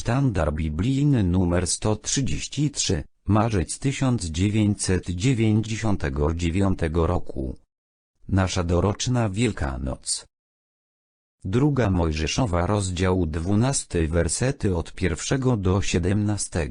Sztandar biblijny numer 133, marzec 1999 roku. Nasza doroczna Wielkanoc. Druga Mojżeszowa rozdział 12 wersety od pierwszego do 17.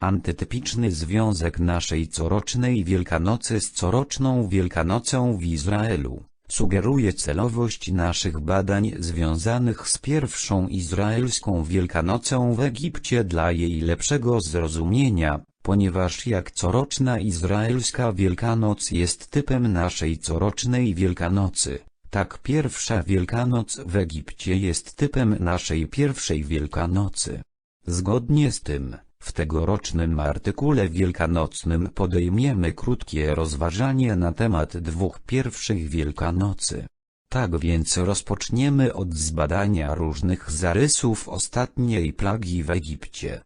Antytypiczny związek naszej corocznej Wielkanocy z coroczną Wielkanocą w Izraelu sugeruje celowość naszych badań związanych z pierwszą izraelską Wielkanocą w Egipcie dla jej lepszego zrozumienia, ponieważ jak coroczna izraelska Wielkanoc jest typem naszej corocznej Wielkanocy, tak pierwsza Wielkanoc w Egipcie jest typem naszej pierwszej Wielkanocy. Zgodnie z tym, w tegorocznym artykule wielkanocnym podejmiemy krótkie rozważanie na temat dwóch pierwszych Wielkanocy. Tak więc rozpoczniemy od zbadania różnych zarysów ostatniej plagi w Egipcie.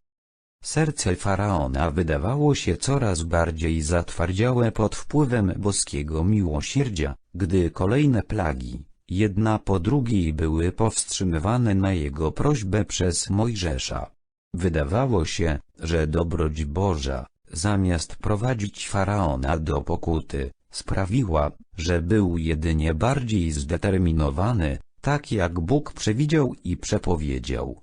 Serce faraona wydawało się coraz bardziej zatwardziałe pod wpływem boskiego miłosierdzia, gdy kolejne plagi, jedna po drugiej były powstrzymywane na jego prośbę przez Mojżesza. Wydawało się, że dobroć Boża, zamiast prowadzić faraona do pokuty, sprawiła, że był jedynie bardziej zdeterminowany, tak jak Bóg przewidział i przepowiedział.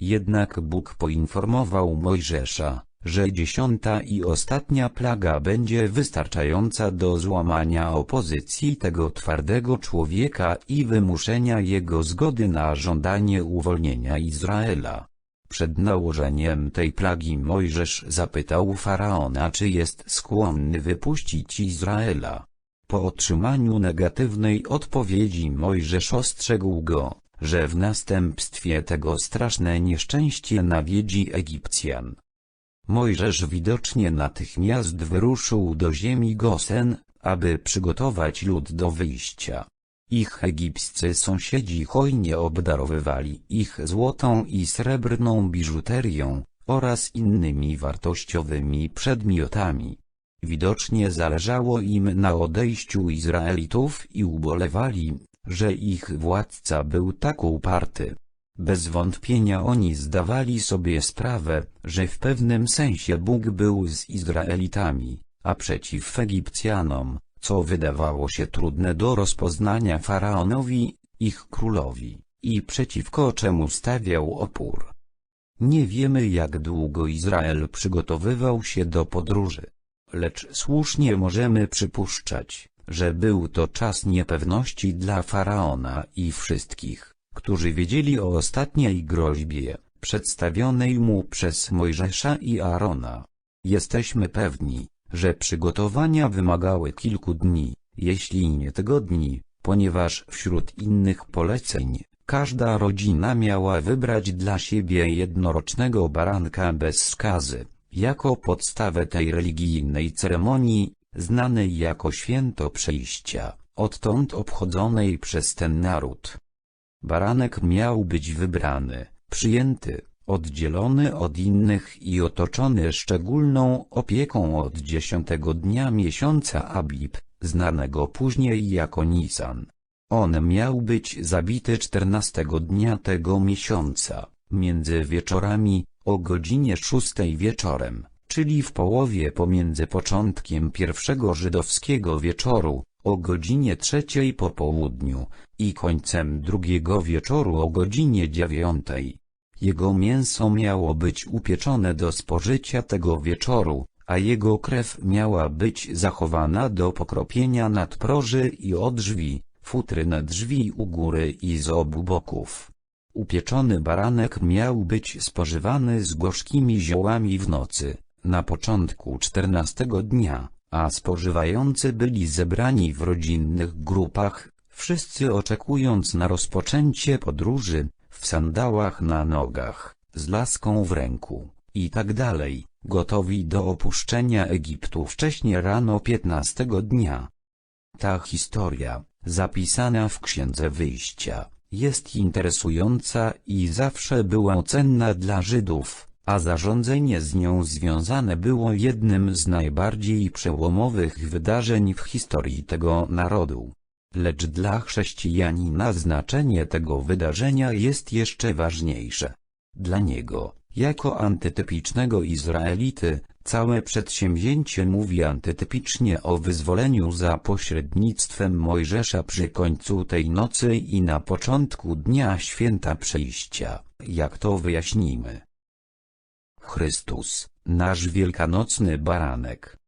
Jednak Bóg poinformował Mojżesza, że dziesiąta i ostatnia plaga będzie wystarczająca do złamania opozycji tego twardego człowieka i wymuszenia jego zgody na żądanie uwolnienia Izraela. Przed nałożeniem tej plagi Mojżesz zapytał Faraona czy jest skłonny wypuścić Izraela. Po otrzymaniu negatywnej odpowiedzi Mojżesz ostrzegł go, że w następstwie tego straszne nieszczęście nawiedzi Egipcjan. Mojżesz widocznie natychmiast wyruszył do ziemi Gosen, aby przygotować lud do wyjścia. Ich egipscy sąsiedzi hojnie obdarowywali ich złotą i srebrną biżuterią, oraz innymi wartościowymi przedmiotami. Widocznie zależało im na odejściu Izraelitów i ubolewali, że ich władca był tak uparty. Bez wątpienia oni zdawali sobie sprawę, że w pewnym sensie Bóg był z Izraelitami, a przeciw Egipcjanom, co wydawało się trudne do rozpoznania faraonowi, ich królowi, i przeciwko czemu stawiał opór. Nie wiemy jak długo Izrael przygotowywał się do podróży. Lecz słusznie możemy przypuszczać, że był to czas niepewności dla faraona i wszystkich, którzy wiedzieli o ostatniej groźbie, przedstawionej mu przez Mojżesza i Arona. Jesteśmy pewni, że przygotowania wymagały kilku dni, jeśli nie tygodni, ponieważ wśród innych poleceń, każda rodzina miała wybrać dla siebie jednorocznego baranka bez skazy, jako podstawę tej religijnej ceremonii, znanej jako święto przejścia, odtąd obchodzonej przez ten naród. Baranek miał być wybrany, przyjęty, oddzielony od innych i otoczony szczególną opieką od dziesiątego dnia miesiąca Abib, znanego później jako Nisan. On miał być zabity czternastego dnia tego miesiąca, między wieczorami, o godzinie szóstej wieczorem, czyli w połowie pomiędzy początkiem pierwszego żydowskiego wieczoru, o godzinie trzeciej po południu, i końcem drugiego wieczoru o godzinie dziewiątej. Jego mięso miało być upieczone do spożycia tego wieczoru, a jego krew miała być zachowana do pokropienia nadproży i od drzwi, futry na drzwi u góry i z obu boków. Upieczony baranek miał być spożywany z gorzkimi ziołami w nocy, na początku czternastego dnia, a spożywający byli zebrani w rodzinnych grupach, wszyscy oczekując na rozpoczęcie podróży, w sandałach na nogach, z laską w ręku, i tak dalej, gotowi do opuszczenia Egiptu wcześnie rano piętnastego dnia. Ta historia, zapisana w Księdze Wyjścia, jest interesująca i zawsze była cenna dla Żydów, a zarządzenie z nią związane było jednym z najbardziej przełomowych wydarzeń w historii tego narodu. Lecz dla chrześcijanina znaczenie tego wydarzenia jest jeszcze ważniejsze. Dla niego, jako antytypicznego Izraelity, całe przedsięwzięcie mówi antytypicznie o wyzwoleniu za pośrednictwem Mojżesza przy końcu tej nocy i na początku dnia święta przejścia, jak to wyjaśnimy. Chrystus, nasz wielkanocny baranek.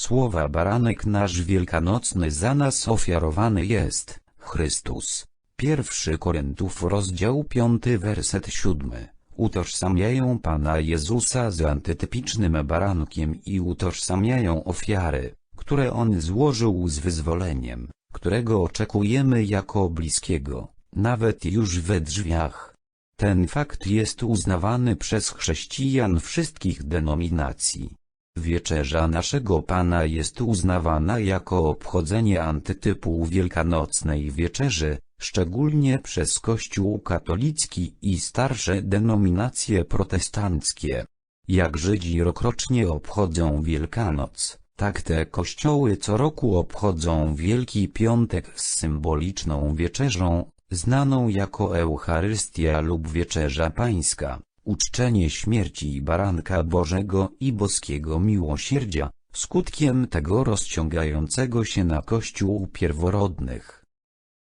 Słowa baranek nasz wielkanocny za nas ofiarowany jest, Chrystus. Pierwszy Koryntów rozdział 5 werset 7 utożsamiają Pana Jezusa z antytypicznym barankiem i utożsamiają ofiary, które On złożył z wyzwoleniem, którego oczekujemy jako bliskiego, nawet już we drzwiach. Ten fakt jest uznawany przez chrześcijan wszystkich denominacji. Wieczerza naszego Pana jest uznawana jako obchodzenie antytypu wielkanocnej wieczerzy, szczególnie przez Kościół katolicki i starsze denominacje protestanckie. Jak Żydzi rokrocznie obchodzą Wielkanoc, tak te kościoły co roku obchodzą Wielki Piątek z symboliczną wieczerzą, znaną jako Eucharystia lub Wieczerza Pańska, uczczenie śmierci Baranka Bożego i boskiego miłosierdzia, skutkiem tego rozciągającego się na Kościół pierworodnych.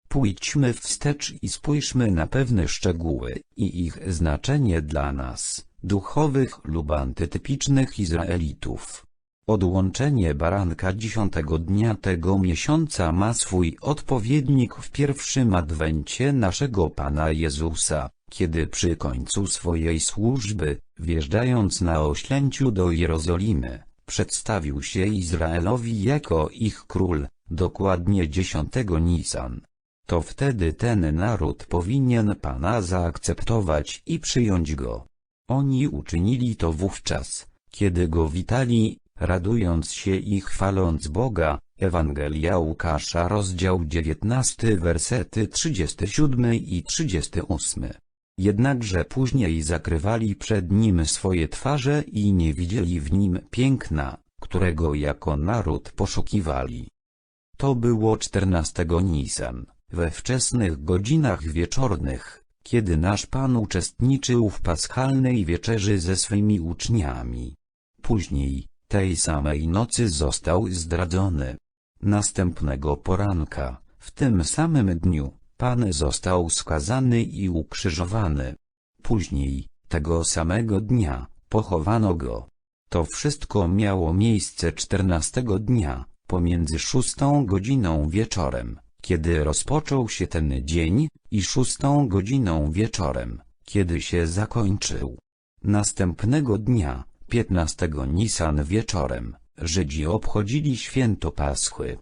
Pójdźmy wstecz i spójrzmy na pewne szczegóły i ich znaczenie dla nas, duchowych lub antytypicznych Izraelitów. Odłączenie baranka dziesiątego dnia tego miesiąca ma swój odpowiednik w pierwszym adwencie naszego Pana Jezusa, kiedy przy końcu swojej służby, wjeżdżając na oślęciu do Jerozolimy, przedstawił się Izraelowi jako ich król, dokładnie dziesiątego Nisan. To wtedy ten naród powinien Pana zaakceptować i przyjąć Go. Oni uczynili to wówczas, kiedy Go witali, radując się i chwaląc Boga. Ewangelia Łukasza rozdział 19 wersety 37 i 38. Jednakże później zakrywali przed Nim swoje twarze i nie widzieli w Nim piękna, którego jako naród poszukiwali. To było 14 Nisan, we wczesnych godzinach wieczornych, kiedy nasz Pan uczestniczył w paschalnej wieczerzy ze swymi uczniami. Później, tej samej nocy został zdradzony. Następnego poranka, w tym samym dniu, Pan został skazany i ukrzyżowany. Później, tego samego dnia, pochowano go. To wszystko miało miejsce czternastego dnia, pomiędzy szóstą godziną wieczorem, kiedy rozpoczął się ten dzień, i szóstą godziną wieczorem, kiedy się zakończył. Następnego dnia, 15 Nisan wieczorem, Żydzi obchodzili święto Paschy.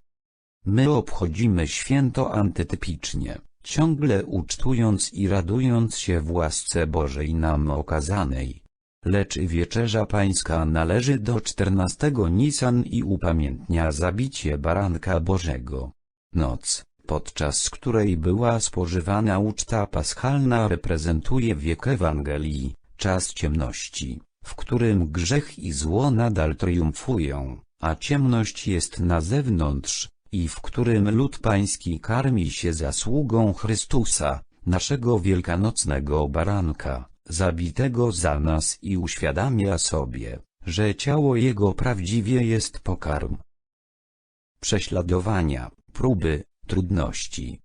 My obchodzimy święto antytypicznie, ciągle ucztując i radując się w łasce Bożej nam okazanej. Lecz wieczerza pańska należy do 14 Nisan i upamiętnia zabicie baranka Bożego. Noc, podczas której była spożywana uczta paschalna reprezentuje wiek Ewangelii, czas ciemności, w którym grzech i zło nadal triumfują, a ciemność jest na zewnątrz, i w którym lud pański karmi się zasługą Chrystusa, naszego wielkanocnego baranka, zabitego za nas i uświadamia sobie, że ciało Jego prawdziwie jest pokarm. Prześladowania, próby, trudności.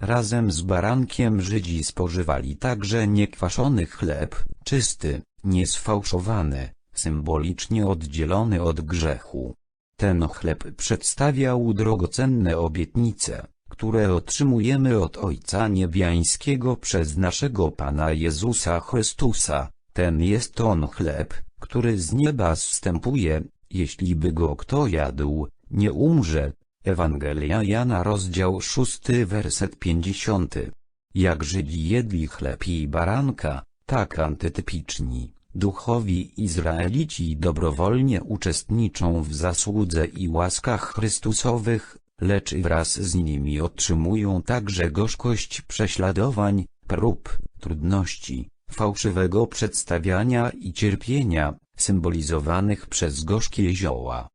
Razem z barankiem Żydzi spożywali także niekwaszony chleb, czysty, niesfałszowany, symbolicznie oddzielony od grzechu. Ten chleb przedstawiał drogocenne obietnice, które otrzymujemy od Ojca Niebiańskiego przez naszego Pana Jezusa Chrystusa. Ten jest on chleb, który z nieba zstępuje, jeśli by go kto jadł, nie umrze. Ewangelia Jana rozdział 6 werset 50. Jak Żydzi jedli chleb i baranka, tak antytypiczni, duchowi Izraelici dobrowolnie uczestniczą w zasłudze i łaskach Chrystusowych, lecz wraz z nimi otrzymują także gorzkość prześladowań, prób, trudności, fałszywego przedstawiania i cierpienia, symbolizowanych przez gorzkie zioła.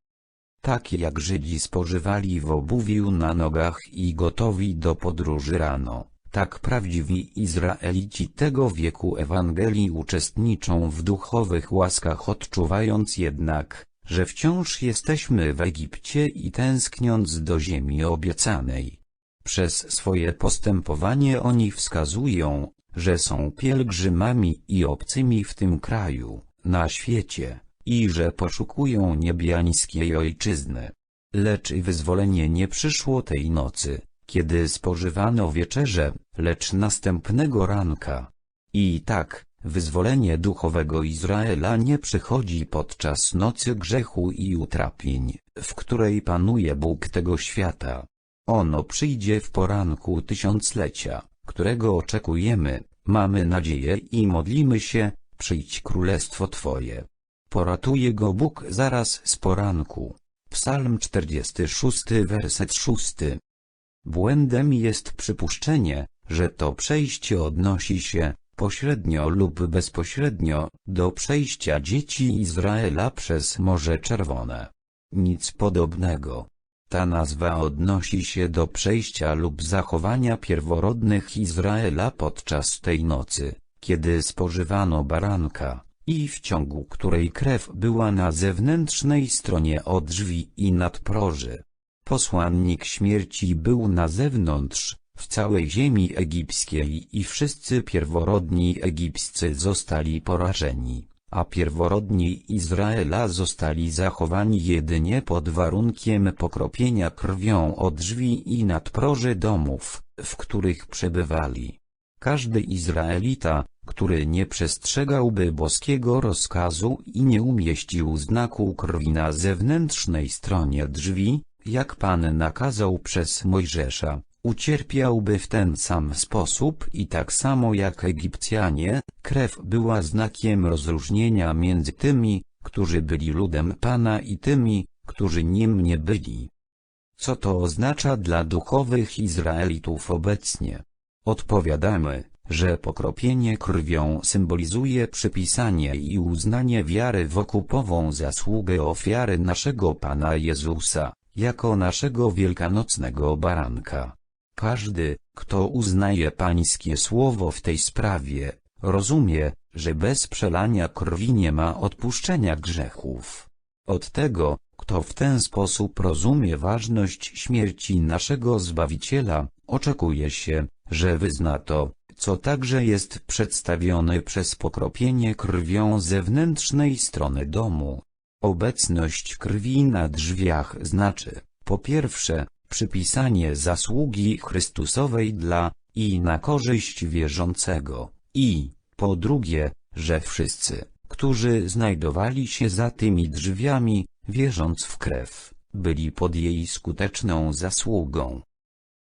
Tak jak Żydzi spożywali w obuwiu na nogach i gotowi do podróży rano, Tak prawdziwi Izraelici tego wieku Ewangelii uczestniczą w duchowych łaskach odczuwając jednak, że wciąż jesteśmy w Egipcie i tęskniąc do ziemi obiecanej. Przez swoje postępowanie oni wskazują, że są pielgrzymami i obcymi w tym kraju, na świecie, i że poszukują niebiańskiej ojczyzny. Lecz wyzwolenie nie przyszło tej nocy, kiedy spożywano wieczerze, lecz następnego ranka. I tak, wyzwolenie duchowego Izraela nie przychodzi podczas nocy grzechu i utrapień, w której panuje Bóg tego świata. Ono przyjdzie w poranku tysiąclecia, którego oczekujemy, mamy nadzieję i modlimy się, przyjdź królestwo Twoje. Poratuje go Bóg zaraz z poranku. Psalm 46 werset 6 Błędem jest przypuszczenie, że to przejście odnosi się, pośrednio lub bezpośrednio, do przejścia dzieci Izraela przez Morze Czerwone. Nic podobnego. Ta nazwa odnosi się do przejścia lub zachowania pierworodnych Izraela podczas tej nocy, kiedy spożywano baranka, i w ciągu której krew była na zewnętrznej stronie od drzwi i nadproży. Posłannik śmierci był na zewnątrz, w całej ziemi egipskiej i wszyscy pierworodni egipscy zostali porażeni, a pierworodni Izraela zostali zachowani jedynie pod warunkiem pokropienia krwią od drzwi i nadproży domów, w których przebywali. Każdy Izraelita, który nie przestrzegałby boskiego rozkazu i nie umieścił znaku krwi na zewnętrznej stronie drzwi, jak Pan nakazał przez Mojżesza, ucierpiałby w ten sam sposób i tak samo jak Egipcjanie, krew była znakiem rozróżnienia między tymi, którzy byli ludem Pana i tymi, którzy nim nie byli. Co to oznacza dla duchowych Izraelitów obecnie? Odpowiadamy, że pokropienie krwią symbolizuje przypisanie i uznanie wiary w okupową zasługę ofiary naszego Pana Jezusa, jako naszego wielkanocnego baranka. Każdy, kto uznaje pańskie słowo w tej sprawie, rozumie, że bez przelania krwi nie ma odpuszczenia grzechów. Od tego, kto w ten sposób rozumie ważność śmierci naszego Zbawiciela, oczekuje się, że wyzna to, co także jest przedstawione przez pokropienie krwią zewnętrznej strony domu. Obecność krwi na drzwiach znaczy, po pierwsze, przypisanie zasługi Chrystusowej dla i na korzyść wierzącego, i, po drugie, że wszyscy, którzy znajdowali się za tymi drzwiami, wierząc w krew, byli pod jej skuteczną zasługą.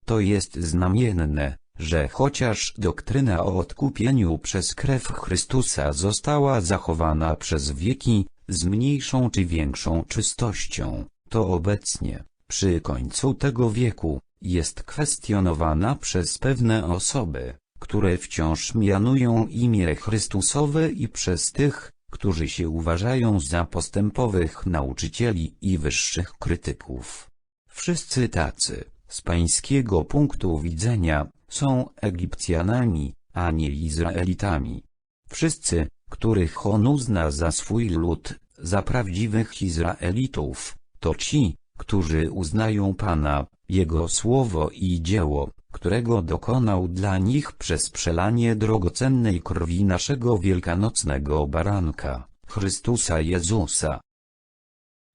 To jest znamienne, że chociaż doktryna o odkupieniu przez krew Chrystusa została zachowana przez wieki, z mniejszą czy większą czystością, to obecnie, przy końcu tego wieku, jest kwestionowana przez pewne osoby, które wciąż mianują imię Chrystusowe i przez tych, którzy się uważają za postępowych nauczycieli i wyższych krytyków. Wszyscy tacy, z pańskiego punktu widzenia, są Egipcjanami, a nie Izraelitami. Wszyscy, których on uzna za swój lud, za prawdziwych Izraelitów, to ci, którzy uznają Pana, Jego słowo i dzieło, którego dokonał dla nich przez przelanie drogocennej krwi naszego wielkanocnego baranka, Chrystusa Jezusa.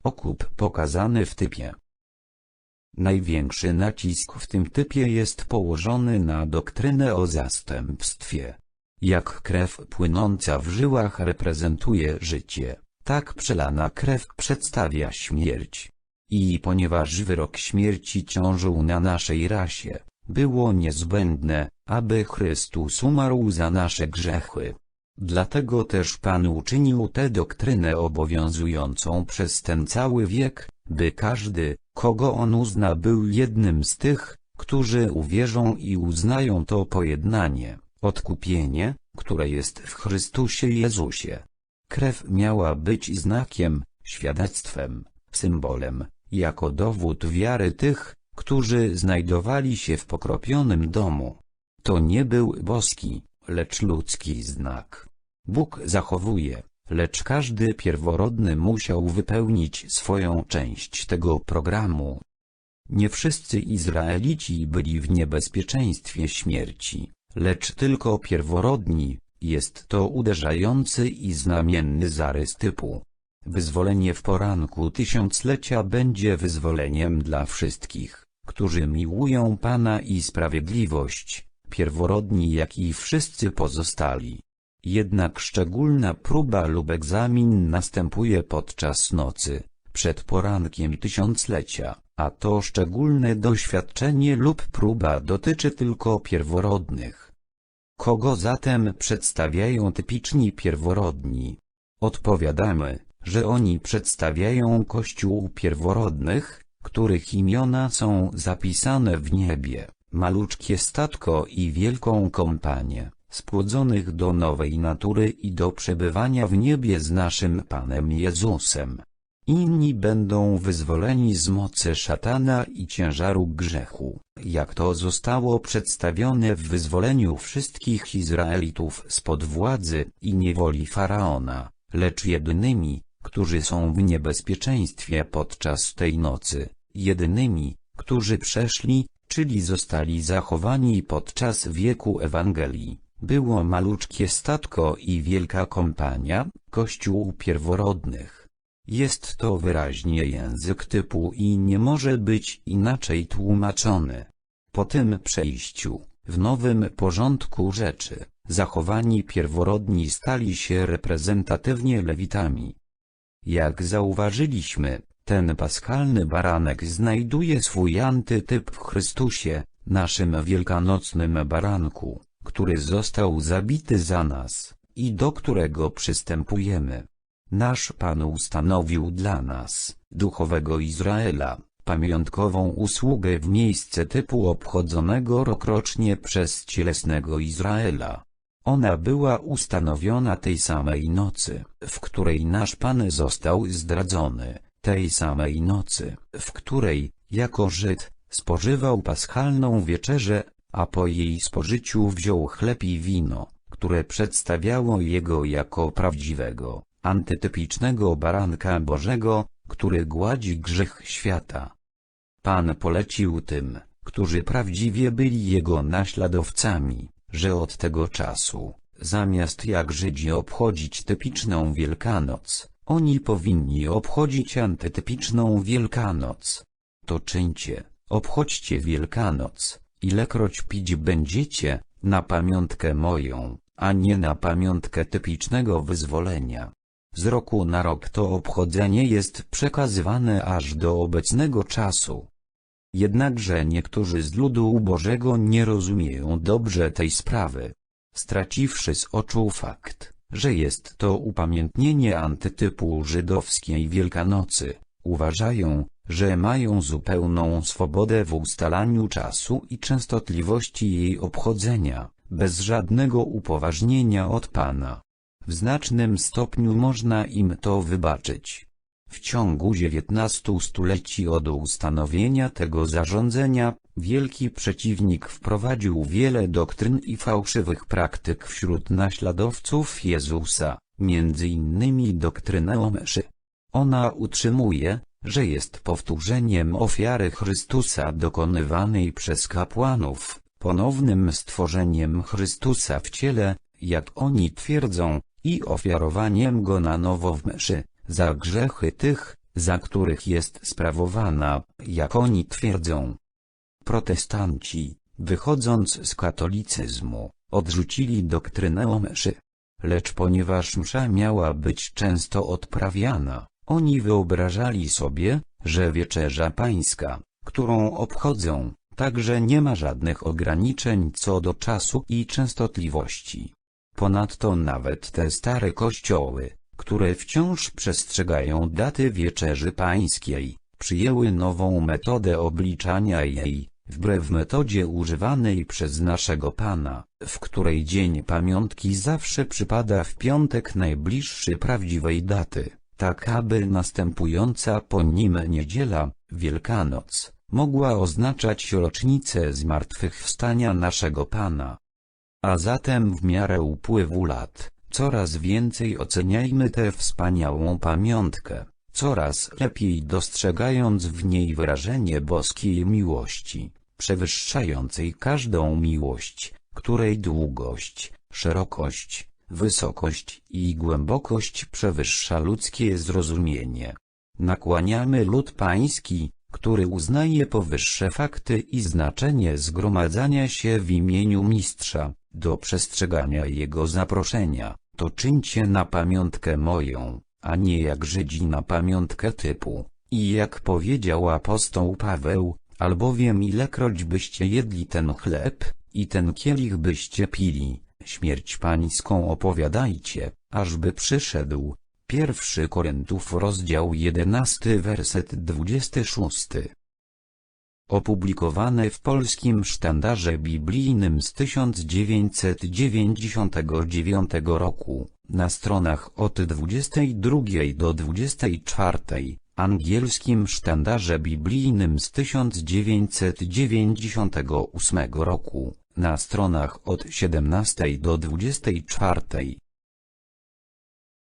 Okup pokazany w typie Największy nacisk w tym typie jest położony na doktrynę o zastępstwie. Jak krew płynąca w żyłach reprezentuje życie, tak przelana krew przedstawia śmierć. I ponieważ wyrok śmierci ciążył na naszej rasie, było niezbędne, aby Chrystus umarł za nasze grzechy. Dlatego też Pan uczynił tę doktrynę obowiązującą przez ten cały wiek, by każdy, kogo on uzna był jednym z tych, którzy uwierzą i uznają to pojednanie, odkupienie, które jest w Chrystusie Jezusie. Krew miała być znakiem, świadectwem, symbolem, jako dowód wiary tych, którzy znajdowali się w pokropionym domu. To nie był boski, lecz ludzki znak. Bóg zachowuje, lecz każdy pierworodny musiał wypełnić swoją część tego programu. Nie wszyscy Izraelici byli w niebezpieczeństwie śmierci, lecz tylko pierworodni, jest to uderzający i znamienny zarys typu. Wyzwolenie w poranku tysiąclecia będzie wyzwoleniem dla wszystkich, którzy miłują Pana i sprawiedliwość, pierworodni jak i wszyscy pozostali. Jednak szczególna próba lub egzamin następuje podczas nocy, przed porankiem tysiąclecia, a to szczególne doświadczenie lub próba dotyczy tylko pierworodnych. Kogo zatem przedstawiają typiczni pierworodni? Odpowiadamy, że oni przedstawiają Kościół pierworodnych, których imiona są zapisane w niebie, maluczkie statko i wielką kompanię, spłodzonych do nowej natury i do przebywania w niebie z naszym Panem Jezusem. Inni będą wyzwoleni z mocy szatana i ciężaru grzechu, jak to zostało przedstawione w wyzwoleniu wszystkich Izraelitów spod władzy i niewoli Faraona, lecz jedynymi, którzy są w niebezpieczeństwie podczas tej nocy, jedynymi, którzy przeszli, czyli zostali zachowani podczas wieku Ewangelii, było maluczkie statko i wielka kompania, Kościół pierworodnych. Jest to wyraźnie język typu i nie może być inaczej tłumaczony. Po tym przejściu, w nowym porządku rzeczy, zachowani pierworodni stali się reprezentatywnie lewitami. Jak zauważyliśmy, ten paschalny baranek znajduje swój antytyp w Chrystusie, naszym wielkanocnym baranku, który został zabity za nas, i do którego przystępujemy. Nasz Pan ustanowił dla nas, duchowego Izraela, pamiątkową usługę w miejsce typu obchodzonego rokrocznie przez cielesnego Izraela. Ona była ustanowiona tej samej nocy, w której nasz Pan został zdradzony, tej samej nocy, w której, jako Żyd, spożywał paschalną wieczerzę, a po jej spożyciu wziął chleb i wino, które przedstawiało jego jako prawdziwego, antytypicznego baranka Bożego, który gładzi grzech świata. Pan polecił tym, którzy prawdziwie byli jego naśladowcami, że od tego czasu, zamiast jak Żydzi obchodzić typiczną Wielkanoc, oni powinni obchodzić antytypiczną Wielkanoc. To czyńcie, obchodźcie Wielkanoc, ilekroć pić będziecie, na pamiątkę moją, a nie na pamiątkę typicznego wyzwolenia. Z roku na rok to obchodzenie jest przekazywane aż do obecnego czasu. Jednakże niektórzy z ludu Bożego nie rozumieją dobrze tej sprawy. Straciwszy z oczu fakt, że jest to upamiętnienie antytypu żydowskiej Wielkanocy, uważają, że mają zupełną swobodę w ustalaniu czasu i częstotliwości jej obchodzenia, bez żadnego upoważnienia od Pana. W znacznym stopniu można im to wybaczyć. W ciągu dziewiętnastu stuleci od ustanowienia tego zarządzenia, wielki przeciwnik wprowadził wiele doktryn i fałszywych praktyk wśród naśladowców Jezusa, między innymi doktrynę o. Ona utrzymuje, że jest powtórzeniem ofiary Chrystusa dokonywanej przez kapłanów, ponownym stworzeniem Chrystusa w ciele, jak oni twierdzą, i ofiarowaniem go na nowo w mszy za grzechy tych, za których jest sprawowana, jak oni twierdzą. Protestanci, wychodząc z katolicyzmu, odrzucili doktrynę o mszy. Lecz ponieważ msza miała być często odprawiana, oni wyobrażali sobie, że wieczerza pańska, którą obchodzą, także nie ma żadnych ograniczeń co do czasu i częstotliwości. Ponadto nawet te stare kościoły, które wciąż przestrzegają daty Wieczerzy Pańskiej, przyjęły nową metodę obliczania jej, wbrew metodzie używanej przez naszego Pana, w której dzień pamiątki zawsze przypada w piątek najbliższy prawdziwej daty, tak aby następująca po nim niedziela, Wielkanoc, mogła oznaczać rocznicę zmartwychwstania naszego Pana. A zatem w miarę upływu lat, coraz więcej oceniajmy tę wspaniałą pamiątkę, coraz lepiej dostrzegając w niej wyrażenie boskiej miłości, przewyższającej każdą miłość, której długość, szerokość, wysokość i głębokość przewyższa ludzkie zrozumienie. Nakłaniamy lud pański, który uznaje powyższe fakty i znaczenie zgromadzania się w imieniu mistrza, do przestrzegania jego zaproszenia, to czyńcie na pamiątkę moją, a nie jak Żydzi na pamiątkę typu. I jak powiedział apostoł Paweł, albowiem ilekroć byście jedli ten chleb, i ten kielich byście pili, śmierć pańską opowiadajcie, ażby przyszedł. Pierwszy Koryntów rozdział 11 werset 26 Opublikowane w polskim sztandarze biblijnym z 1999 roku, na stronach od 22 do 24, angielskim sztandarze biblijnym z 1998 roku, na stronach od 17 do 24.